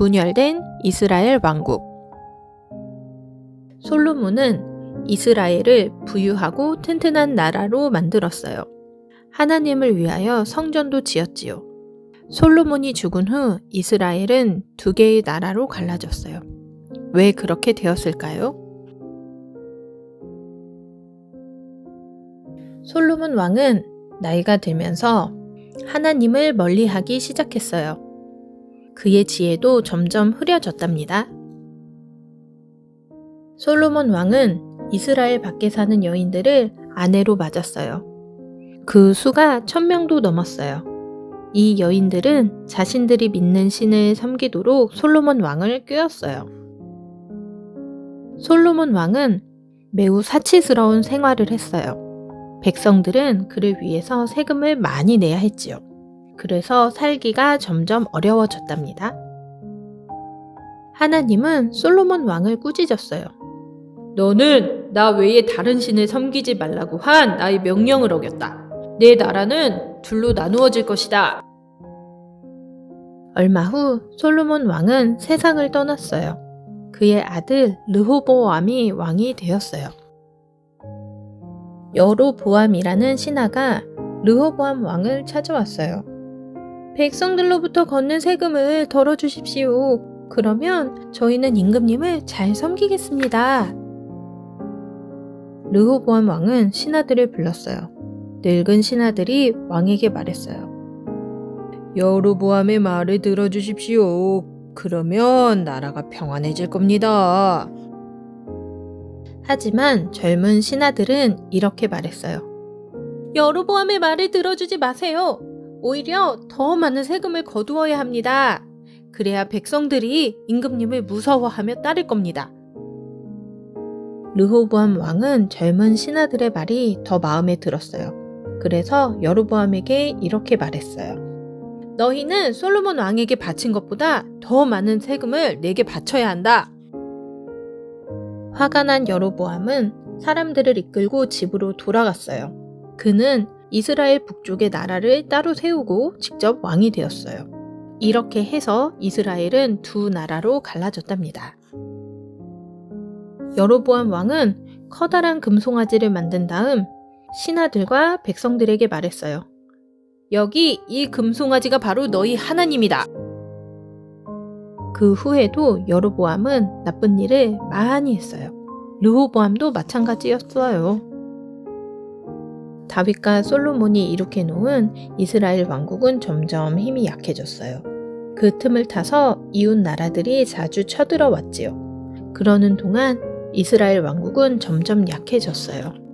분열된 이스라엘 왕국. 솔로몬은 이스라엘을 부유하고 튼튼한 나라로 만들었어요. 하나님을 위하여 성전도 지었지요. 솔로몬이 죽은 후 이스라엘은 두 개의 나라로 갈라졌어요. 왜 그렇게 되었을까요? 솔로몬 왕은 나이가 들면서 하나님을 멀리하기 시작했어요. 그의 지혜도 점점 흐려졌답니다. 솔로몬 왕은 이스라엘 밖에 사는 여인들을 아내로 맞았어요. 그 수가 천명도 넘었어요. 이 여인들은 자신들이 믿는 신을 섬기도록 솔로몬 왕을 꾀었어요. 솔로몬 왕은 매우 사치스러운 생활을 했어요. 백성들은 그를 위해서 세금을 많이 내야 했지요. 그래서 살기가 점점 어려워졌답니다. 하나님은 솔로몬 왕을 꾸짖었어요. 너는 나 외에 다른 신을 섬기지 말라고 한 나의 명령을 어겼다. 내 나라는 둘로 나누어질 것이다. 얼마 후 솔로몬 왕은 세상을 떠났어요. 그의 아들 르호보암이 왕이 되었어요. 여로보암이라는 신하가 르호보암 왕을 찾아왔어요. 백성들로부터 걷는 세금을 덜어주십시오. 그러면 저희는 임금님을 잘 섬기겠습니다. 르호보암 왕은 신하들을 불렀어요. 늙은 신하들이 왕에게 말했어요. 여로보암의 말을 들어주십시오. 그러면 나라가 평안해질 겁니다. 하지만 젊은 신하들은 이렇게 말했어요. 여로보암의 말을 들어주지 마세요. 오히려 더 많은 세금을 거두어야 합니다. 그래야 백성들이 임금님을 무서워하며 따를 겁니다. 르호보암 왕은 젊은 신하들의 말이 더 마음에 들었어요. 그래서 여로보암에게 이렇게 말했어요. 너희는 솔로몬 왕에게 바친 것보다 더 많은 세금을 내게 바쳐야 한다. 화가 난 여로보암은 사람들을 이끌고 집으로 돌아갔어요. 그는 이스라엘 북쪽의 나라를 따로 세우고 직접 왕이 되었어요. 이렇게 해서 이스라엘은 두 나라로 갈라졌답니다. 여로보암 왕은 커다란 금송아지를 만든 다음 신하들과 백성들에게 말했어요. 여기 이 금송아지가 바로 너희 하나님이다. 그 후에도 여로보암은 나쁜 일을 많이 했어요. 르호보암도 마찬가지였어요. 다윗과 솔로몬이 이룩해 놓은 이스라엘 왕국은 점점 힘이 약해졌어요. 그 틈을 타서 이웃 나라들이 자주 쳐들어왔지요. 그러는 동안 이스라엘 왕국은 점점 약해졌어요.